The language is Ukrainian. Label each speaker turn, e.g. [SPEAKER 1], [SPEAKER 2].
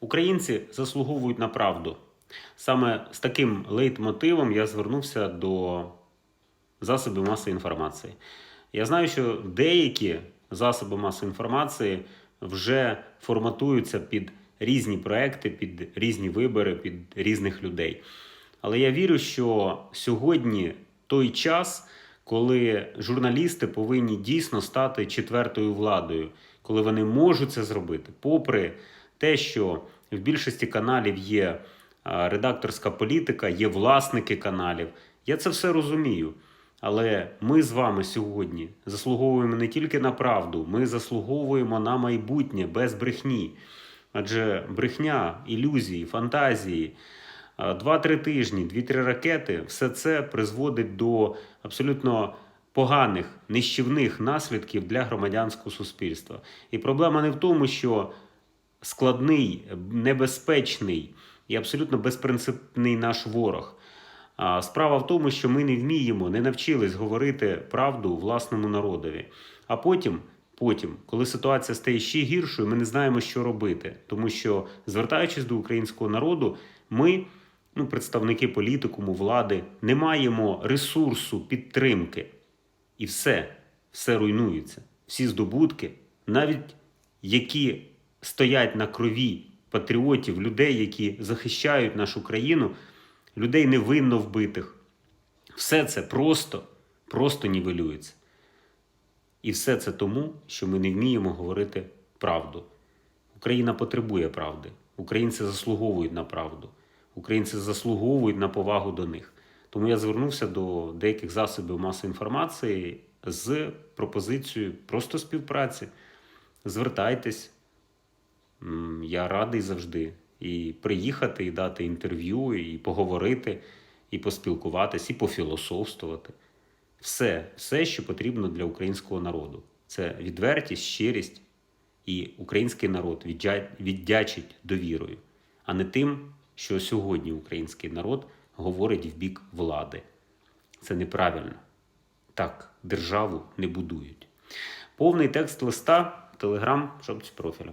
[SPEAKER 1] Українці заслуговують на правду. Саме з таким лейтмотивом я звернувся до засобів масової інформації. Я знаю, що деякі засоби масової інформації вже форматуються під різні проекти, під різні вибори, під різних людей. Але я вірю, що сьогодні той час, коли журналісти повинні дійсно стати четвертою владою, коли вони можуть це зробити, попри те, що в більшості каналів є редакторська політика, є власники каналів. Я це все розумію. Але ми з вами сьогодні заслуговуємо не тільки на правду, ми заслуговуємо на майбутнє без брехні. Адже брехня, ілюзії, фантазії, а, два-три тижні, дві-три ракети все це призводить до абсолютно поганих, нищівних наслідків для громадянського суспільства. І проблема не в тому, що складний, небезпечний і абсолютно безпринципний наш ворог. Справа в тому, що ми не вміємо, не навчились говорити правду власному народові. А потім, потім, коли ситуація стає ще гіршою, ми не знаємо, що робити. Тому що, звертаючись до українського народу, ми, ну, представники політикуму, влади, не маємо ресурсу підтримки. І все, все руйнується. Всі здобутки, навіть які стоять на крові патріотів, людей, які захищають нашу країну, людей невинно вбитих. Все це просто, просто нівелюється. І все це тому, що ми не вміємо говорити правду. Україна потребує правди. Українці заслуговують на правду. Українці заслуговують на повагу до них. Тому я звернувся до деяких засобів масової інформації з пропозицією просто співпраці. Звертайтесь, я радий завжди і приїхати, і дати інтерв'ю, і поговорити, і поспілкуватись, і пофілософствувати. Все, все, що потрібно для українського народу. Це відвертість, щирість, і український народ віддячить довірою, а не тим, що сьогодні український народ говорить в бік влади. Це неправильно. Так, державу не будують. Повний текст листа телеграм шапці профіля.